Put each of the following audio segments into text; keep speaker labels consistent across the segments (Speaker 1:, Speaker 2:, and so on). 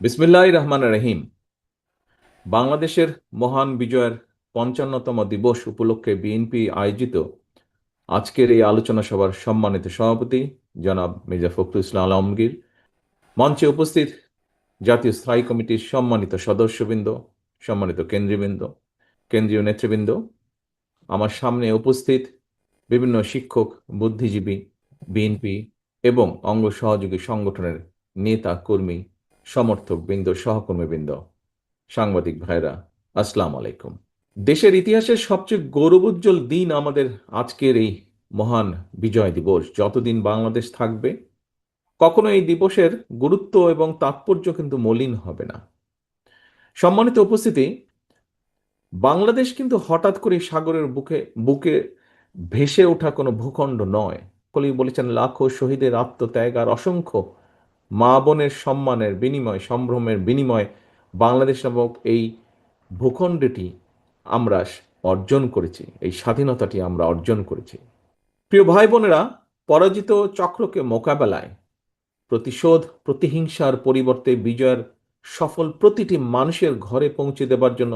Speaker 1: বিসমিল্লাহ রহমান রহিম বাংলাদেশের মহান বিজয়ের পঞ্চান্নতম দিবস উপলক্ষে বিএনপি আয়োজিত আজকের এই আলোচনা সভার সম্মানিত সভাপতি জনাব মির্জা ফখরুল ইসলাম আলমগীর। মঞ্চে উপস্থিত জাতীয় স্থায়ী কমিটির সম্মানিত সদস্যবৃন্দ, সম্মানিত কেন্দ্রীয়বৃন্দ কেন্দ্রীয় নেতৃবৃন্দ, আমার সামনে উপস্থিত বিভিন্ন শিক্ষক, বুদ্ধিজীবী, বিএনপি এবং অঙ্গ সহযোগী সংগঠনের নেতা কর্মী সমর্থক বৃন্দ সহকর্মীবৃন্দ, সাংবাদিক ভাইরা আসসালাম আলাইকুম। দেশের ইতিহাসের সবচেয়ে গৌরবোজ্জ্বল দিন আমাদের আজকের এই মহান বিজয় দিবস। যতদিন বাংলাদেশ থাকবে, কখনো এই দিবসের গুরুত্ব এবং তাৎপর্য কিন্তু মলিন হবে না। সম্মানিত উপস্থিতি, বাংলাদেশ কিন্তু হঠাৎ করে সাগরের বুকে বুকে ভেসে ওঠা কোনো ভূখণ্ড নয়। কলি বলেছেন, লাখো শহীদের আত্মত্যাগ আর অসংখ্য মা বোনের সম্মানের বিনিময়, সম্ভ্রমের বিনিময় বাংলাদেশ নামক এই ভূখণ্ডটি আমরা অর্জন করেছি। এই স্বাধীনতাটি আমরা অর্জন করেছি। প্রিয় ভাই বোনেরা, পরাজিত চক্রকে মোকাবেলায় প্রতিশোধ, প্রতিহিংসার পরিবর্তে বিজয়ের সফল প্রতিটি মানুষের ঘরে পৌঁছে দেবার জন্য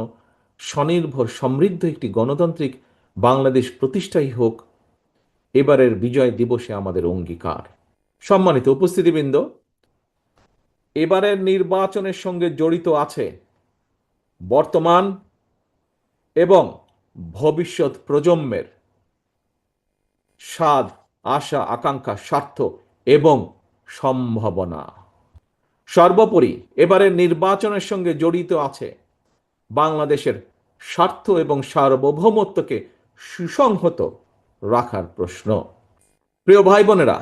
Speaker 1: স্বনির্ভর সমৃদ্ধ একটি গণতান্ত্রিক বাংলাদেশ প্রতিষ্ঠাই হোক, এবারের বিজয় দিবসে আমাদের অঙ্গীকার। সম্মানিত উপস্থিতিবৃন্দ এবারের নির্বাচনের সঙ্গে জড়িত আছে বর্তমান এবং ভবিষ্যৎ প্রজন্মের। স্বাদ আশা, আকাঙ্ক্ষা, স্বার্থ এবং সম্ভাবনা। সর্বোপরি এবারের নির্বাচনের সঙ্গে জড়িত আছে বাংলাদেশের স্বার্থ এবং সার্বভৌমত্বকে সুসংহত রাখার প্রশ্ন। প্রিয় ভাই বোনেরা,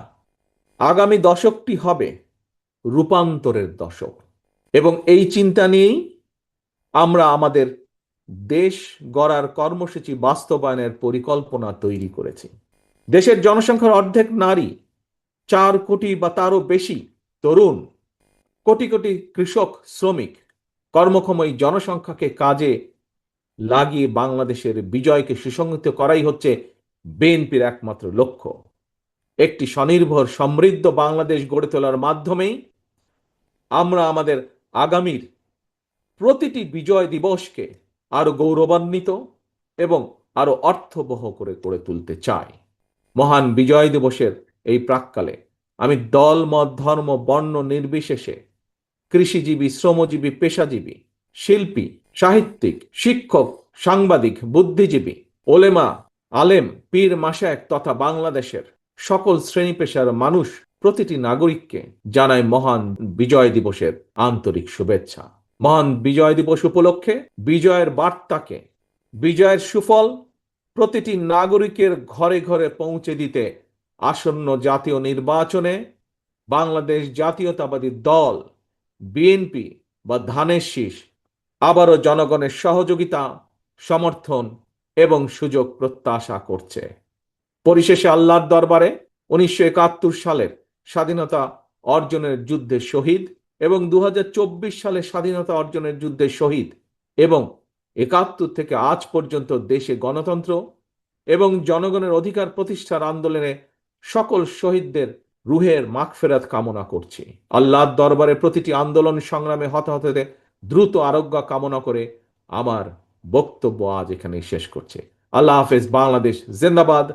Speaker 1: আগামী দশকটি হবে রূপান্তরের দশক। এবং এই চিন্তা নিয়েই আমরা আমাদের দেশ গড়ার কর্মসূচি বাস্তবায়নের পরিকল্পনা তৈরি করেছি। দেশের জনসংখ্যার অর্ধেক নারী, চার কোটি বা তারও বেশি তরুণ, কোটি কোটি কৃষক, শ্রমিক কর্মক্ষম এই জনসংখ্যাকে কাজে লাগিয়ে বাংলাদেশের বিজয়কে সুসংহত করাই হচ্ছে বিএনপির একমাত্র লক্ষ্য। একটি স্বনির্ভর সমৃদ্ধ বাংলাদেশ গড়ে তোলার মাধ্যমেই আমরা আমাদের আগামীর প্রতিটি বিজয় দিবসকে আরও গৌরবান্বিত এবং আরও অর্থবহ করে করে তুলতে চাই। মহান বিজয় দিবসের এই প্রাককালে আমি দল, মত, ধর্ম, বর্ণ নির্বিশেষে কৃষিজীবী, শ্রমজীবী, পেশাজীবী, শিল্পী, সাহিত্যিক, শিক্ষক, সাংবাদিক, বুদ্ধিজীবী, ওলেমা, আলেম, পীর মাসায়েক তথা বাংলাদেশের সকল শ্রেণি পেশার মানুষ প্রতিটি নাগরিককে জানায় মহান বিজয় দিবসের আন্তরিক শুভেচ্ছা। মহান বিজয় দিবস উপলক্ষে বিজয়ের বার্তাকে, বিজয়ের সুফল প্রতিটি নাগরিকের ঘরে ঘরে পৌঁছে দিতে আসন্ন জাতীয় নির্বাচনে বাংলাদেশ জাতীয়তাবাদী দল, বিএনপি বা ধানের শীষ আবারও জনগণের সহযোগিতা, সমর্থন এবং সুযোগ প্রত্যাশা করছে। পরিশেষে আল্লাহর দরবারে উনিশশো একাত্তর সালের স্বাধীনতা অর্জনের যুদ্ধে শহীদ এবং দু হাজার চব্বিশ সালে স্বাধীনতা অর্জনের যুদ্ধে শহীদ এবং একাত্তর থেকে আজ পর্যন্ত দেশে গণতন্ত্র এবং জনগণের অধিকার প্রতিষ্ঠার আন্দোলনে সকল শহীদদের রুহের মাগফেরাত কামনা করছি। আল্লাহর দরবারে প্রতিটি আন্দোলন সংগ্রামে হতাহতদের দ্রুত আরোগ্য কামনা করে আমার বক্তব্য আজ এখানে শেষ করছে। আল্লাহ হাফেজ, বাংলাদেশ জিন্দাবাদ।